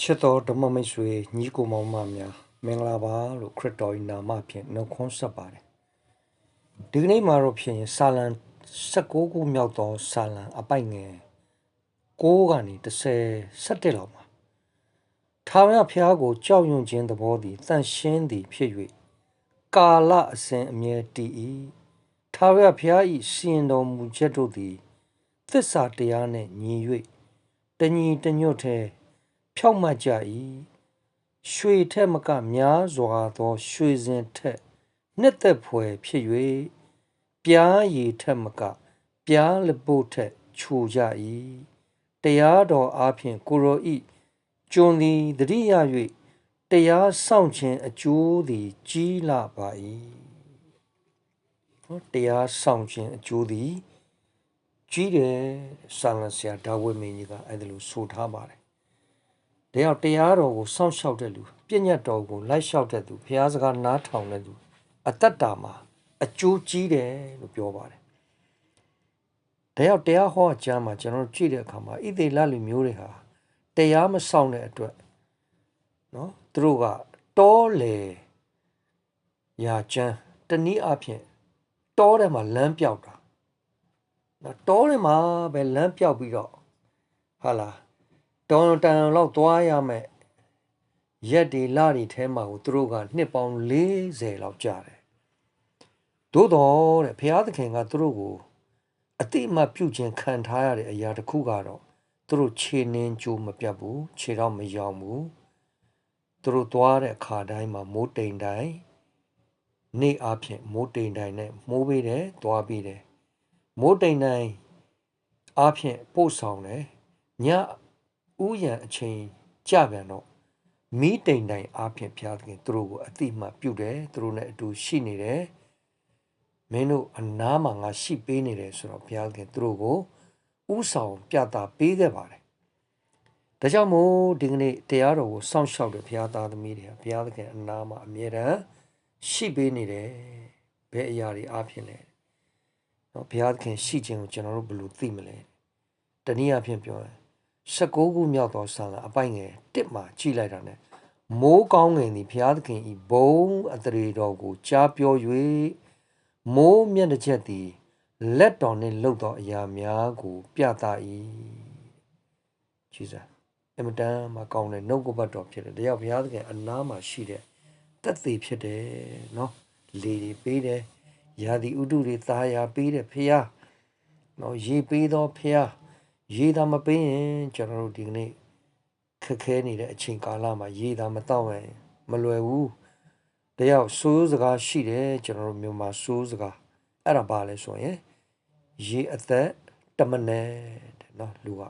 ချစ်တော်ဓမ္မမိတ်ဆွေညီကိုမောင်မများမင်္ဂလာပါလို့ခရစ်တော်၏နာမဖြင့်နှုတ်ခွန်းဆက်ပါတယ်ဒီကနေ့မှာတော့ဖြစ်ရင်စာလံ16ခုမြောက်သောစာလံအပိုက်ငယ်6ကနေ30 17လောက်မှာထာဝရဘုရားကိုကြောက်ရွံ့ခြင်းသဘောသည်တန်ရှင်းသည်ဖြစ်၍ကာလအစဉ်အမြဲတည်၏ထာဝရဘုရား၏စီရင်တော်မူချက်တို့သည်သစ္စာတရားနှင့်ညီ၍တညီတညွတ်ထဲ ဖြောက်မှတ်ကြ၏ရွှေထက်မကများစွာသော ရွှေစင်ထက်နှစ်သက်ဖွယ်ဖြစ်၍ပြားရည်ထက်မက ပြားလပုတ်ထက်ခြူကြ၏တရားတော်အားဖြင့်ကိုရောဤကျွန်သည်တတိယ၍တရားဆောင်ခြင်းအကျိုးသည် ကြီးလာပါ၏ဟောတရားဆောင်ခြင်းအကျိုးသည်ကြီးတယ်ဆာလန်ဆရာဒါဝိမင်းကြီးကအဲ့ဒါလိုဆိုထားပါတယ် ဒါကြောင့်တရားတော်ကိုစောင့်ရှောက်တဲ့လူပြည့်ညတ်တော်ကိုလိုက်လျှောက်တဲ့သူဘုရားစကားနားထောင်တဲ့သူအတ္တတာမှာအကျိုးကြီးတယ်လို့ပြောပါတယ်ဒါကြောင့်တရားဟောအကျမ်းမှာကျွန်တော်တို့ကြည့်တဲ့အခါမှာဣသေလလူမျိုးတွေဟာတရားမဆောင်တဲ့အတွက်နော်သူတို့ကတောလေရာချမ်းတနည်းအားဖြင့်တောထဲမှာလမ်းပြောက်တာနော်တောထဲမှာပဲလမ်းပြောက်ပြီးတော့ဟာလား တောင်တန်လောက်သွားရမယ်ရက်ဒီလဒီထဲမှာကိုသူတို့ကနှစ်ပေါင်း40လောက်ကြာတယ်သို့တော်တဲ့ဘုရားသခင်ကသူတို့ကိုအတိအမှတ်ပြုခြင်းခံထားရတဲ့အရာတစ်ခုကတော့သူတို့ခြေနှင်းကြိုးမပြတ်ဘူးခြေတော့မယောင်ဘူးသူတို့သွားတဲ့အခါတိုင်းမှာမိုးတိမ်တိုင်းနေ့အဖြစ်မိုးတိမ်တိုင်းနဲ့မိုးပေးတယ်သွားပြီးတယ်မိုးတိမ်တိုင်းအဖြစ်ပို့ဆောင်တယ်ည ဥယျံအချိန်ကြပြန်တော့မီးတိမ်တိုင်းအဖြစ်ဖျားသခင်သူတို့ကိုအတိအမှတ်ပြုတယ်သူတို့နဲ့အတူရှိနေတယ်မင်းတို့အနားမှာငါရှိပေးနေတယ်ဆိုတော့ဘုရားသခင်သူတို့ကိုဥဆောင်ပြတာပေးခဲ့ပါတယ်။ဒါကြောင့်မို့ဒီကနေ့တရားတော်ကိုစောင့်ရှောက်တဲ့ဘုရားသားသမီးတွေဟာဘုရားသခင်အနားမှာအမြဲတမ်းရှိပေးနေတယ်။ဘယ်အရာတွေအားဖြင့်လဲ။နော်ဘုရားသခင်ရှိခြင်းကိုကျွန်တော်တို့ဘယ်လိုသိမလဲ။တနည်းအားဖြင့်ပြောရင် 16ခုမြောက်သောဆာလံအပိုင်ငယ်1မှာကြည်လိုက်တာ ਨੇ မိုးကောင်းငင်သည်ဘုရားသခင်ဤဘုံအတရေတော်ကိုကြားပြော၍မိုးမျက်တစ်ချက်သည်လက်တော်နှင့်လှုပ်သောအရာများကို ပြသ၏ဂျေဇာအမတန်မှာကောင်းတဲ့နှုတ်ကပတ်တော်ဖြစ်တယ်တရားဘုရားသခင်အနားမှာရှိတဲ့တက်သေးဖြစ်တယ်နော်လေတွေပေးတယ်ယာဒီဥတုတွေသားယာပေးတယ်ဖះနော်ရေပေးသောဖះရေ သာမပေးရင်ကျွန်တော်တို့ဒီကနေ့ခက်ခဲနေတဲ့အချိန်ကာလမှာရေသာမတောက်ရင်မလွယ်ဘူးတယောက်စိုးစကားရှိတယ်ကျွန်တော်တို့မြန်မာစိုးစကားအဲ့ဒါဘာလဲဆိုရင်ရေအသက်တမနဲ့တဲ့နော်လူက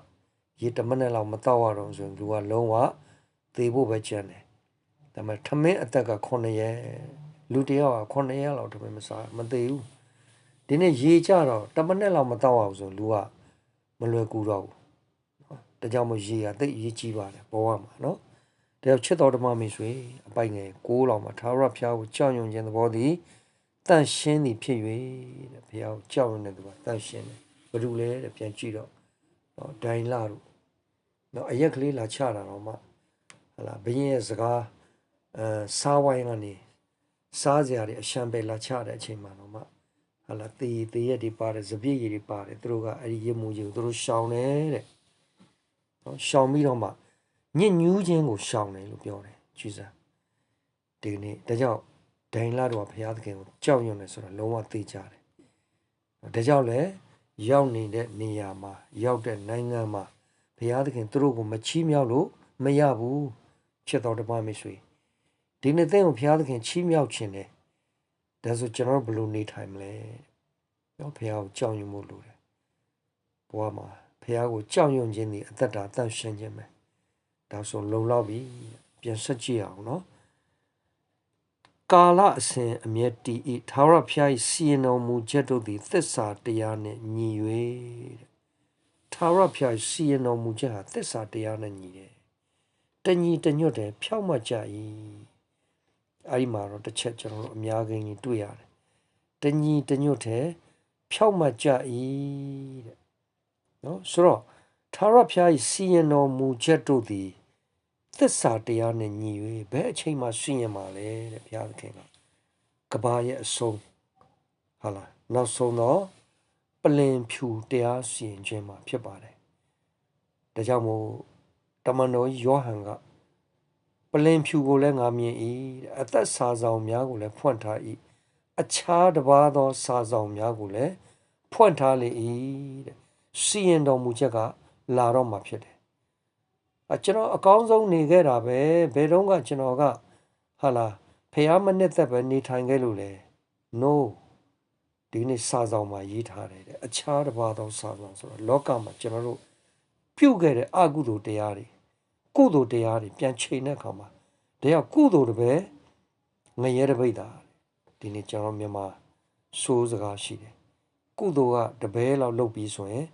ရေတမနဲ့လောက်မတော့ရတော့ဆိုရင်လူကလုံးဝသေဖို့ပဲကြံတယ်ဒါပေမဲ့ထမင်းအသက်က9ရက်လူတယောက်က9ရက်လောက်ထမင်းမစားမသေးဘူးဒီနေ့ရေကြတော့တမနဲ့လောက်မတော့အောင်ဆိုလူက မလွယ်ကူတော့ဘူးနော်ဒါကြောင့်မို့ရေကသိအရေးကြီးပါတယ်ဘဝမှာနော်ဒါကြောင့်ချစ်တော်ဓမ္မမိတ်ဆွေအပိုင်ငယ်6လောက်မှာသာရဖျားကိုကြောက်ရွံ့ခြင်းသဘောသည်တန့်ရှင်းသည်ဖြစ်၍တဲ့ဘုရားကိုကြောက်ရွံ့တဲ့သူကတန့်ရှင်းတယ်ဘယ်သူလဲတဲ့ပြန်ကြည့်တော့နော်ဒိုင်လာတို့နော်အရက်ကလေးလာချတာတော့မှဟလာဘရင်ရဲ့စကားအဲစားဝိုင်းကနေစားစရာတွေအရှံပဲလာချတဲ့အချိန်မှာတော့မှ ဟလာတေးတေးရက်တွေပါတယ်စပြည့်ရည်တွေပါတယ်သူတို့ကအဲ့ဒီရမှုကြီးကိုသူတို့ရှောင်တယ်တဲ့နော်ရှောင်ပြီးတော့မှညစ်ညူးခြင်းကိုရှောင်တယ်လို့ပြောတယ်ဂျေဇာဒီနေ့ဒါကြောင့်ဒိုင်လာတော်ဘုရားသခင်ကိုကြောက်ရွံ့တယ်ဆိုတော့လုံးဝသိကြတယ်ဒါကြောင့်လေရောက်နေတဲ့နေရာမှာရောက်တဲ့နိုင်ငံမှာဘုရားသခင်သူတို့ကိုမချီးမြှောက်လို့မရဘူးချစ်တော်တပါမိတ်ဆွေဒီနေ့သင်ကိုဘုရားသခင်ချီးမြှောက်ခြင်းတယ် ဒါဆိုကျွန်တော်ဘယ်လိုနေထိုင်မလဲနော်ဘုရားကိုကြောက်ရွံ့မှုလိုတယ်ဘဝမှာဘုရားကိုကြောက်ရွံ့ခြင်းဒီအသက်တာတန့်ရှင်းခြင်းပဲဒါဆိုလုံလောက်ပြီပြန်ဆက်ကြည့်အောင်နော်ကာလအစဉ်အမျက်တည်၏သာရဖျား၏စီရင်တော်မူချက်တို့သည်သစ္စာတရားနှင့်ညီ၍တဲ့သာရဖျား၏စီရင်တော်မူချက်ဟာသစ္စာတရားနဲ့ညီတယ်တညီတညွတ်တယ်ဖြောက်မှတ်ကြ၏ အဲ့ဒီမှာတော့တစ်ချက်ကျွန်တော်တို့အများကြီးကြီးတွေ့ရတယ်တညီတညွတ်တယ်ဖြောက်မှတ်ကြ၏တဲ့နော်ဆိုတော့သာရဖျား၏စီရင်တော်မူချက်တို့သည်သစ္စာတရားနဲ့ညီ၍ဘယ်အချိန်မှရှင်းရမှာလဲတဲ့ဘုရားသခင်ကကဘာရဲ့အဆုံးဟာလားနောက်ဆုံးတော့ပလင်ဖြူတရားစီရင်ခြင်းမှာဖြစ်ပါတယ်ဒါကြောင့်မို့တမန်တော်ယောဟန်ကပ လင်ဖြူကိုလည်းငါမြင်၏တဲ့အသက်စာဆောင်များကိုလည်းဖွင့်ထား၏အခြားတစ်ပါးသောစာဆောင်များကိုလည်းဖွင့်ထားလေ၏တဲ့စီရင်တော်မူချက်ကလာတော့မှာဖြစ်တယ်အကျွန်တော်အကောင်းဆုံးနေခဲ့တာပဲဘယ်တော့ကကျွန်တော်ကဟာလာဖះမနစ်သက်ပဲနေထိုင်ခဲ့လို့လေ no ဒီနေ့စာဆောင်မှာရေးထားတယ်တဲ့အခြားတစ်ပါးသောစာဆောင်ဆိုတော့လောကမှာကျွန်တော်တို့ပြုတ်ခဲ့တဲ့အကုသိုလ်တရားတွေ ကုသိုလ်တရားတွေပြန်ချိန်တဲ့အခါမှာတရားကုသိုလ်တွေပဲငရဲတပိတ်တာဒီနေ့ကျွန်တော်မြန်မာစိုးစကားရှိတယ်ကုသိုလ်ကတပဲလောက်လုပ်ပြီးဆိုရင်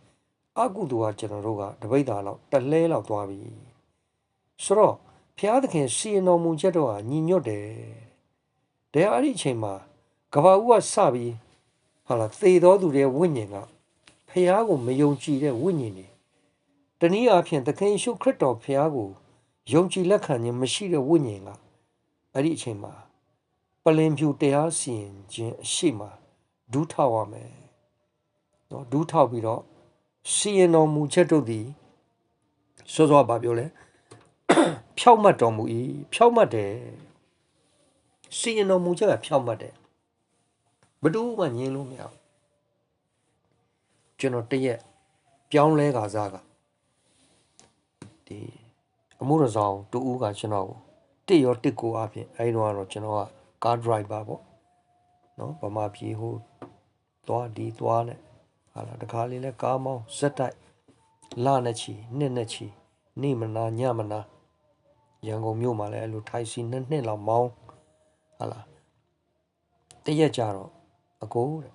အကုသိုလ်ကကျွန်တော်တို့ကတပိတ်တာလောက်တလဲလောက်သွားပြီဆိုတော့ဘုရားသခင်စီရင်တော်မူချက်တော့ဟာညီညွတ်တယ်တဲ့အဲ့ဒီအချိန်မှာကဘာဦးကစပြီးဟာလာသေတော်သူတွေဝိညာဉ်ကဖះကိုမယုံကြည်တဲ့ဝိညာဉ်တွေ တနည်းအားဖြင့်သခင်ယေရှုခရစ်တော်ဖះကိုယုံကြည်လက်ခံခြင်းမရှိတဲ့ဝိညာဉ်ကအဲ့ဒီအချိန်မှာပလင်ဖြူတရားစီရင်ခြင်းအရှိမဒူးထောက်ရမယ်နော်ဒူးထောက်ပြီးတော့စီရင်တော်မူချက်တို့သည်စောစောဘာပြောလဲဖြောက်မှတ်တော်မူ၏ဖြောက်မှတ်တယ်စီရင်တော်မူချက်ကဖြောက်မှတ်တယ်ဘယ်သူမှညင်လို့မရဘူးကျွန်တော်တရက်ပြောင်းလဲကစားက ဒီအမှုရဆောင်တူဦးကကျွန်တော်ကိုတစ်ရောတစ်ကိုအဖြစ်အဲဒီတော့ကတော့ကျွန်တော်ကကားဒရိုက်ဘာပေါ့နော်ဗမာပြည်ဟိုသွားဒီသွားနဲ့ဟာလာတခါလေးလဲကားမောင်းဇက်တိုက်လာနဲ့ချီနှစ်နဲ့ချီနေမနာညမနာရန်ကုန်မြို့မှာလည်းအဲ့လိုထိုင်စီနှစ်နှစ်လောက်မောင်းဟာလာတရက်ကြတော့အကိုတဲ့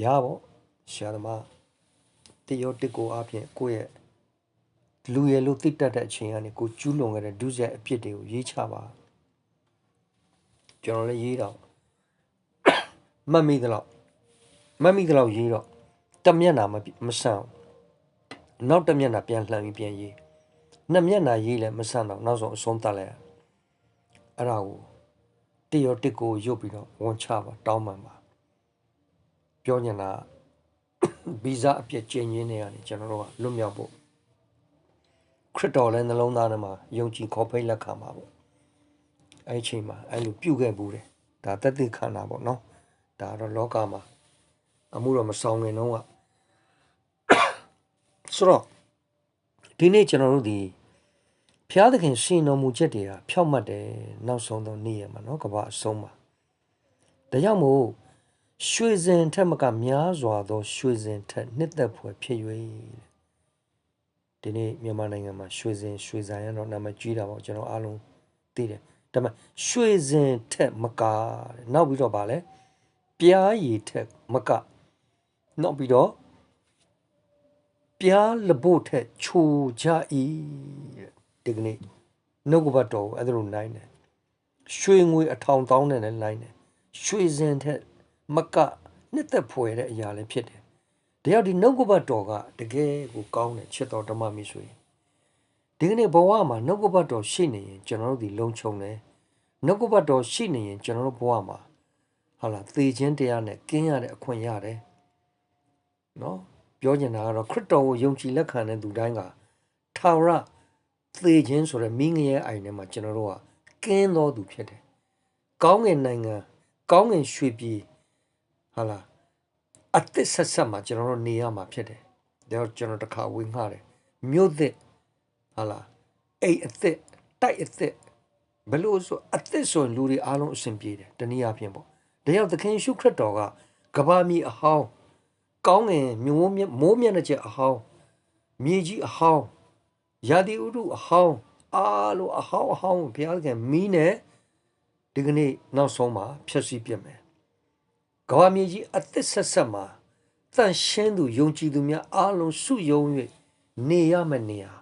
ဗျာပေါ့ရှာသမားတရောတစ်ကိုအပြင်ကိုယ့်ရဲ့ လူရည်လို့သိတတ်တဲ့အချိန်ကနေကိုကျူးလွန်ခဲ့တဲ့ဒုစရိုက်အဖြစ်တွေကိုရေးချပါကျွန်တော်လည်းရေးတော့မှတ်မိသလောက်မှတ်မိသလောက်ရေးတော့တမျက်နာမမဆန့်နောက်တမျက်နာပြန်လှန်ပြီးပြန်ရေးနှစ်မျက်နာရေးလည်းမဆန့်တော့နောက်ဆုံးအဆုံးသတ်လိုက်အဲ့ဒါကိုတရောတစ်ကိုရုပ်ပြီးတော့ဝန်ချပါတောင်းပန်ပါပြောညင်တာဗီဇအပြည့်ကျင်းရင်းနေရတယ်ကျွန်တော်တို့ကလွတ်မြောက်ဖို့ ခရစ်တော်လည်းနှလုံးသားထဲမှာယုံကြည်ခေါ်ဖိတ်လက်ခံပါပေါ့အဲ့ဒီအချိန်မှာအဲ့လိုပြုတ်ခဲ့ဘူးတယ်ဒါတက်သိခန္ဓာပေါ့နော်ဒါတော့လောကမှာအမှုတော့မဆောင်ခင်တော့ကဆိုတော့ဒီနေ့ကျွန်တော်တို့ဒီဖျားသခင်ရှင်တော်မူချက်တွေကဖြောက်မှတ်တယ်နောက်ဆုံးသောနေ့ရမှာနော်ကဘာအဆုံးမှာဒါကြောင့်မို့ရွှေစင်ထက်မကများစွာသောရွှေစင်ထက်နှစ်သက်ဖွယ်ဖြစ်၍ ဒီနေ့မြန်မာနိုင်ငံမှာရွှေစင်ရွှေဆိုင်ရတော့နာမည်ကြီးတာပေါ့ကျွန်တော်အားလုံးသိတယ်ဒါပေမဲ့ရွှေစင်ထက်မကတဲ့နောက်ပြီးတော့ဗာလဲပြားရည်ထက်မကနောက်ပြီးတော့ပြားလဘို့ထက်ချိုကြဤတဲ့ဒီကနေ့နှုတ်ကပတ်တော်အဲ့ဒါလိုနိုင်တယ်ရွှေငွေအထောင်တောင်းနဲ့လည်းနိုင်တယ်ရွှေစင်ထက်မကနှစ်သက်ဖွယ်တဲ့အရာလည်းဖြစ်တယ်။ ဒါကြောင့်ဒီနှုတ်ကပတ်တော်ကတကယ်ကိုကောင်းတယ်ချစ်တော်ဓမ္မမိဆိုရင်ဒီကနေ့ဘဝမှာနှုတ်ကပတ်တော်ရှိနေရင်ကျွန်တော်တို့ဒီလုံခြုံတယ်။နှုတ်ကပတ်တော်ရှိနေရင်ကျွန်တော်တို့ဘဝမှာဟာလာသေခြင်းတရားနဲ့ကင်းရတဲ့အခွင့်ရတယ်။နော်ပြောချင်တာကတော့ခရစ်တော်ကိုယုံကြည်လက်ခံတဲ့သူတိုင်းကထာဝရသေခြင်းဆိုတဲ့မိငရဲ့အိုင်ထဲမှာကျွန်တော်တို့ကကင်းတော်သူဖြစ်တယ်။ကောင်းငင်နိုင်ငံကောင်းငင်ရွှေပြည်ဟာလား အသစ်ဆက်ဆက်မှာကျွန်တော်တို့နေရမှာဖြစ်တယ်ဒါတော့ကျွန်တော်တစ်ခါဝင်ငှတယ်မြို့သစ်ဟာလားအိတ်အသစ်တိုက်အသစ်ဘလို့ဆိုအသစ်ဆိုရင်လူတွေအားလုံးအဆင်ပြေတယ်တနည်းအားဖြင့်ပေါ့ဒါကြောင့်သခင်ရှုခရစ်တော်ကကဘာမီအဟောင်းကောင်းငင်မျိုးမိုးမျက်နှာချက်အဟောင်းမြေကြီးအဟောင်းရာသီဥတုအဟောင်းအားလုံးအဟောင်းအဟောင်းဘုရားသခင်မီးနဲ့ဒီကနေ့နောက်ဆုံးမှာဖြည့်ဆည်းပြမယ် ကဘာမြေကြီးအသစ်ဆက်ဆက်မှာတန်ရှင်းသူယုံကြည်သူများအားလုံးစုယုံ၍နေရမယ့်နေရာ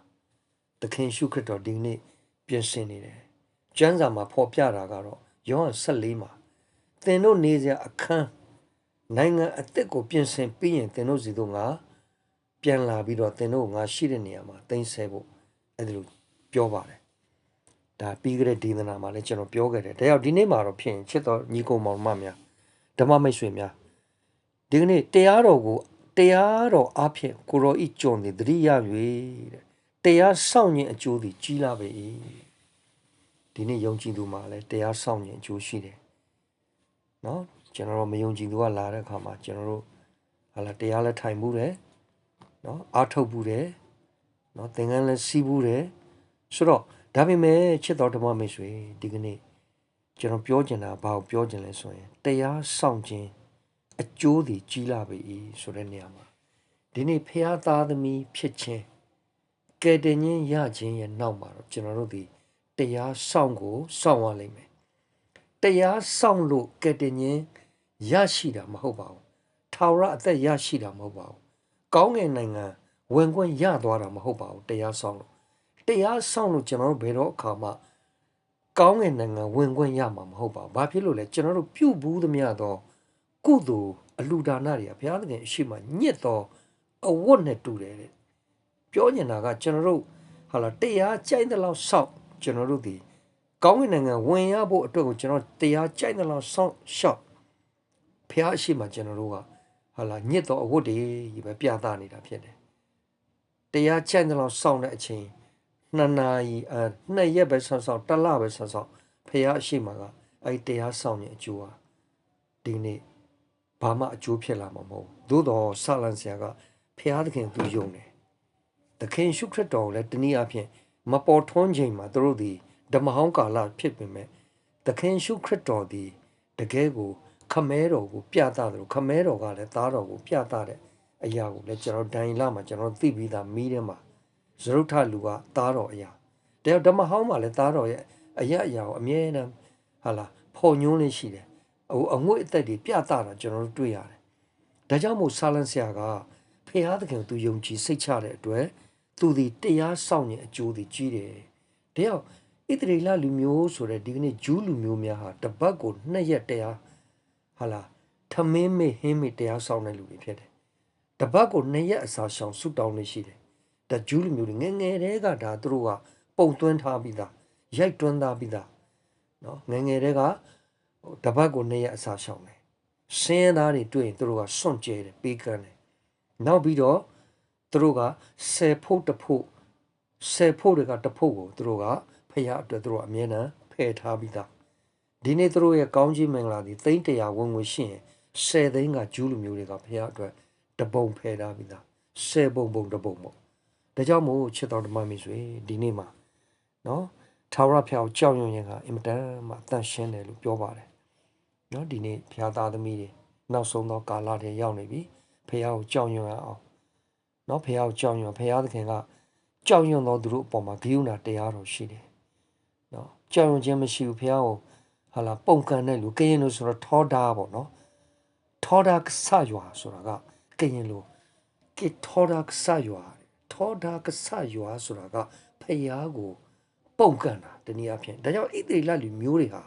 သခင်ရှုခရစ်တော်ဒီနေ့ပြင်ဆင်နေတယ်။ကျမ်းစာမှာဖော်ပြတာကတော့ယောဟန်14မှာသင်တို့နေစရာအခန်းနိုင်ငံအသစ်ကိုပြင်ဆင်ပြီးရင်သင်တို့စီတို့ငါပြန်လာပြီးတော့သင်တို့ငါရှိတဲ့နေရာမှာတင်ဆက်ဖို့အဲ့ဒါလိုပြောပါတယ်ဒါပြီးကြတဲ့ဒေသနာမှာလည်းကျွန်တော်ပြောခဲ့တယ်ဒါကြောင့်ဒီနေ့မှာတော့ဖြစ်ရင်ချစ်တော်ညီကိုမောင်မများ ဓမ္မမိတ်ဆွေများဒီကနေ့တရားတော်ကိုတရားတော်အဖြစ်ကိုရောဤကြုံသည်တတိယ၍တဲ့တရားဆောင်ခြင်းအကျိုးသည်ကြီးလာပေ၏ဒီနေ့ယုံကြည်သူမှာလည်းတရားဆောင်ခြင်းအကျိုးရှိတယ်နော်ကျွန်တော်တို့မယုံကြည်သူကလာတဲ့အခါမှာကျွန်တော်တို့ဟာလာတရားလည်းထိုင်မှုတယ်နော်အားထုတ်မှုတယ်နော်သင်္ကန်းလည်းစီးမှုတယ်ဆိုတော့ဒါပေမဲ့ချစ်တော်ဓမ္မမိတ်ဆွေဒီကနေ့ ကျွန်တော်ပြောချင်တာဘာကိုပြောချင်လဲဆိုရင်တရားဆောင်ခြင်းအကျိုးသည်ကြီးလာပြီဆိုတဲ့နေရာမှာဒီနေ့ဖះသားသမီးဖြစ်ခြင်းကဲတင်ခြင်းရခြင်းရဲ့နောက်မှာတော့ကျွန်တော်တို့ဒီတရားဆောင်ကိုစောင့်ရလိမ့်မယ်တရားဆောင်လို့ကဲတင်ခြင်းရရှိတာမဟုတ်ပါဘူးထာဝရအသက်ရရှိတာမဟုတ်ပါဘူးကောင်းကင်နိုင်ငံဝင်ခွင့်ရသွားတာမဟုတ်ပါဘူးတရားဆောင်လို့တရားဆောင်လို့ကျွန်တော်တို့ဘယ်တော့အခါမှ ကောင်းကင်နိုင်ငံဝင်ခွင့်ရမှာမဟုတ်ပါဘူးဘာဖြစ်လို့လဲကျွန်တော်တို့ပြုဘူးသမျှတော့ကုသိုလ်အလှူဒါနတွေကဘုရားသခင်အရှိမညစ်တော့အဝတ်နဲ့တူတယ်တဲ့ပြောနေတာကကျွန်တော်တို့ဟာလာတရားကြိုက်တဲ့လောက်စောင့်ကျွန်တော်တို့ဒီကောင်းကင်နိုင်ငံဝင်ရဖို့အတွက်ကိုကျွန်တော်တရားကြိုက်တဲ့လောက်စောင့်ရှောက်ဘုရားအရှိမကျွန်တော်တို့ကဟာလာညစ်တော့အဝတ်တွေကြီးပဲပြသနေတာဖြစ်တယ်တရားကြိုက်တဲ့လောက်စောင့်တဲ့အချိန် နှစ်နာရီအဲနှစ်ရက်ပဲဆောက်ဆောက်တစ်လပဲဆောက်ဆောက်ဖះအရှိမကအဲ့တရားဆောင်ရင်အကျိုးဟာဒီနေ့ဘာမှအကျိုးဖြစ်လာမှာမဟုတ်သို့တော့ဆလန်ဆရာကဖះသခင်သူယုံတယ်သခင်ရှုခရစ်တော်ကိုလည်းတနည်းအားဖြင့်မပေါ်ထွန်းချိန်မှာသူတို့ဒီဓမ္မဟောင်းကာလဖြစ်ပေမဲ့သခင်ရှုခရစ်တော်ဒီတကယ်ကိုခမဲတော်ကိုပြသတယ်လို့ခမဲတော်ကလည်းသားတော်ကိုပြသတဲ့အရာကိုလည်းကျွန်တော်ဒိုင်လာမှာကျွန်တော်သိပြီးသားမိထဲမှာ ဇရုထလူကသားတော်အရာတဲ့ဓမ္မဟောင်းမှာလည်းသားတော်ရဲ့အရာအရာကိုအမြဲတမ်းဟာလာဖော်ညွှန်းလေးရှိတယ်ဟိုအငွေ့အသက်တွေပြသတာကျွန်တော်တို့တွေ့ရတယ်ဒါကြောင့်မို့ဆာလန်ဆရာကဖះသခင်သူယုံကြည်စိတ်ချတဲ့အတွက်သူဒီတရားဆောင်ရင်အကျိုးတွေကြီးတယ်ဒါကြောင့်ဣသရေလလူမျိုးဆိုတဲ့ဒီကနေ့ဂျူးလူမျိုးများဟာတပတ်ကိုနှစ်ရက်တရားဟာလာထမင်းမေဟင်းမေတရားဆောင်တဲ့လူတွေဖြစ်တယ်တပတ်ကိုနှစ်ရက်အစာရှောင်ဆုတောင်းနေရှိတယ် ဒါဂျူးလူမျိုးတွေငယ်ငယ်တည်းကဒါသူတို့ကပုံသွင်းထားပြီးသားရိုက်တွန်းထားပြီးသားနော်ငယ်ငယ်တည်းကတပတ်ကိုနှစ်ရက်အစာရှောင်တယ်စင်းသားတွေတွေ့ရင်သူတို့ကစွန့်ကြဲတယ်ပေးကမ်းတယ်နောက်ပြီးတော့သူတို့က10ဖို့တဖို့10ဖို့တွေကတဖို့ကိုသူတို့ကဖះအတွက်သူတို့အမြဲတမ်းဖယ်ထားပြီးသားဒီနေ့သူတို့ရဲ့ကောင်းကြီးမင်္ဂလာဒီသိန်း100ဝင်ဝင်ရှိရင်10သိန်းကဂျူးလူမျိုးတွေကဖះအတွက်တပုံဖယ်ထားပြီးသား10ပုံပုံတပုံပေါ့ ဒါကြောင့်မို့ချစ်တော်ဓမ္မမိတ်ဆွေဒီနေ့မှာနော်ထာဝရဖျားကိုကြောက်ရွံ့ရင်ကအင်မတန်မှအသန့်ရှင်းတယ်လို့ပြောပါတယ်နော်ဒီနေ့ဖျားသားသမီးတွေနောက်ဆုံးသောကာလတွေရောက်နေပြီဖျားကိုကြောက်ရွံ့အောင်နော်ဖျားကိုကြောက်ရွံ့ဖျားသခင်ကကြောက်ရွံ့သောသူတို့အပေါ်မှာဂိယူနာတရားတော်ရှိတယ်နော်ကြောက်ရွံ့ခြင်းမရှိဘူးဖျားကိုဟာလာပုံကန်တဲ့လူကရင်လို့ဆိုတော့ထောဒါပေါ့နော်ထောဒါကဆရွာဆိုတာကကရင်လို့ကေထောဒါကဆရွာ ထောဒါကဆရွာဆိုတာကဖျားကိုပုံကန်တာတနည်းအားဖြင့်ဒါကြောင့်ဣသေလလူမျိုးတွေဟာ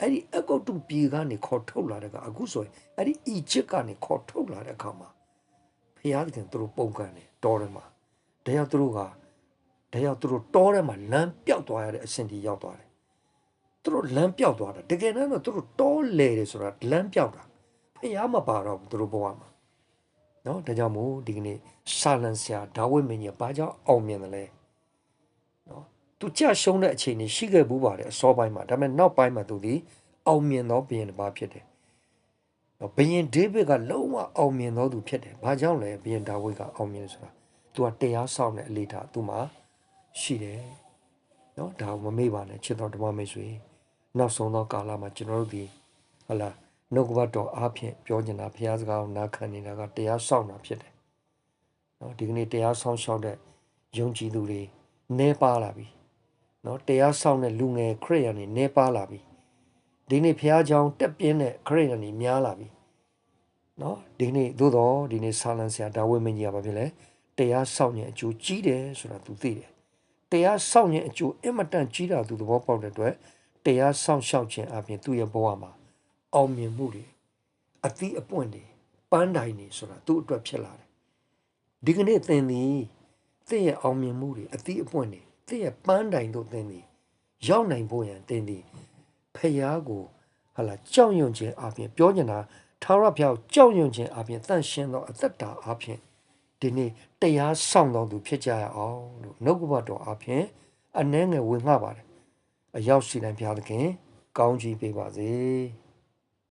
အဲ့ဒီအကုတ်တုပြည်ကနေခေါ်ထုတ်လာတဲ့ကအခုဆိုရင်အဲ့ဒီအီဂျစ်ကနေခေါ်ထုတ်လာတဲ့အခါမှာဖျားသခင်သူတို့ပုံကန်တယ်တောထဲမှာဒါကြောင့်သူတို့ကဒါကြောင့်သူတို့တောထဲမှာလမ်းပြောက်သွားရတဲ့အဆင့်ကြီးရောက်သွားတယ်သူတို့လမ်းပြောက်သွားတာတကယ်တမ်းတော့သူတို့တောလေတယ်ဆိုတာလမ်းပြောက်တာဖျားမပါတော့ဘူးသူတို့ဘဝမှာ နော်ဒါကြောင့်မို့ဒီကနေ့ဆာလန်ဆရာဒါဝိမင်းကြီးဘာကြောင့်အောင်မြင်တယ်လဲနော်သူကြရှုံးတဲ့အချိန်ကြီးရှိခဲ့ဘူးပါတယ်အစောပိုင်းမှာဒါပေမဲ့နောက်ပိုင်းမှာသူဒီအောင်မြင်သောဘုရင်တစ်ပါးဖြစ်တယ်နော်ဘုရင်ဒေးဗစ်ကလုံးဝအောင်မြင်သောသူဖြစ်တယ်ဘာကြောင့်လဲဘုရင်ဒါဝိဒ်ကအောင်မြင်ဆိုတာသူကတရားဆောင်တဲ့အလေးထားသူမှာရှိတယ်နော်ဒါမမေ့ပါနဲ့ချစ်တော်ဓမ္မမိတ်ဆွေနောက်ဆုံးသောကာလမှာကျွန်တော်တို့ဒီဟလာ နှုတ်ကပတ်တော်အားဖြင့်ပြောချင်တာဘုရားစကားကိုနားခံနေတာကတရားဆောင်တာဖြစ်တယ်။နော်ဒီကနေ့တရားဆောင်ရှောက်တဲ့ယုံကြည်သူတွေနေပါလာပြီ။နော်တရားဆောင်တဲ့လူငယ်ခရိယန်တွေနေပါလာပြီ။ဒီနေ့ဘုရားကြောင့်တက်ပြင်းတဲ့ခရိယန်တွေများလာပြီ။နော်ဒီနေ့သို့တော့ဒီနေ့ဆာလန်ဆရာဒါဝိမင်းကြီးကဘာဖြစ်လဲ။တရားဆောင်ရင်အကျိုးကြီးတယ်ဆိုတာသူသိတယ်။တရားဆောင်ရင်အကျိုးအင်မတန်ကြီးတာသူသဘောပေါက်တဲ့အတွက်တရားဆောင်ရှောက်ခြင်းအပြင်သူ့ရဲ့ဘဝမှာ အောင်မြင်မှုတွေအသီးအပွင့်တွေပန်းတိုင်တွေဆိုတာသူ့အတွက်ဖြစ်လာတယ်ဒီကနေ့သင်သည်သင်ရဲ့အောင်မြင်မှုတွေအသီးအပွင့်တွေသင်ရဲ့ပန်းတိုင်တို့သင်သည်ရောက်နိုင်ဖို့ရန်သင်သည်ဖယားကိုဟာလာကြောက်ရွံ့ခြင်းအပြင်ပြောနေတာထာဝရဘုရားကိုကြောက်ရွံ့ခြင်းအပြင်တန့်ရှင်းသောအသက်တာအပြင်ဒီနေ့တရားဆောင်တော်သူဖြစ်ကြရအောင်လို့နှုတ်ကပတ်တော်အပြင်အနှဲငယ်ဝင်ငှပါတယ်အရောက်ရှိတိုင်းဘုရားသခင် ကောင်းချီးပေးပါစေ။